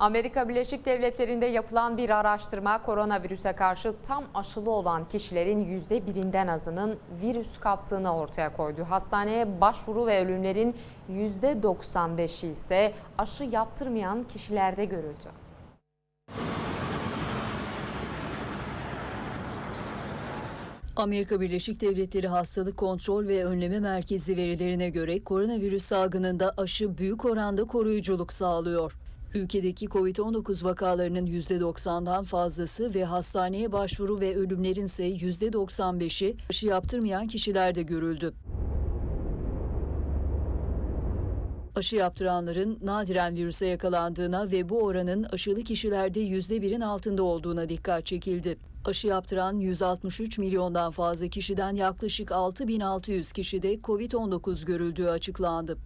Amerika Birleşik Devletleri'nde yapılan bir araştırma koronavirüse karşı tam aşılı olan kişilerin yüzde birinden azının virüs kaptığını ortaya koydu. Hastaneye başvuru ve ölümlerin yüzde 95'i ise aşı yaptırmayan kişilerde görüldü. Amerika Birleşik Devletleri Hastalık Kontrol ve Önleme Merkezi verilerine göre koronavirüs salgınında aşı büyük oranda koruyuculuk sağlıyor. Ülkedeki COVID-19 vakalarının %90'dan fazlası ve hastaneye başvuru ve ölümlerin ise %95'i aşı yaptırmayan kişilerde görüldü. Aşı yaptıranların nadiren virüse yakalandığına ve bu oranın aşılı kişilerde %1'in altında olduğuna dikkat çekildi. Aşı yaptıran 163 milyondan fazla kişiden yaklaşık 6600 kişide COVID-19 görüldüğü açıklandı.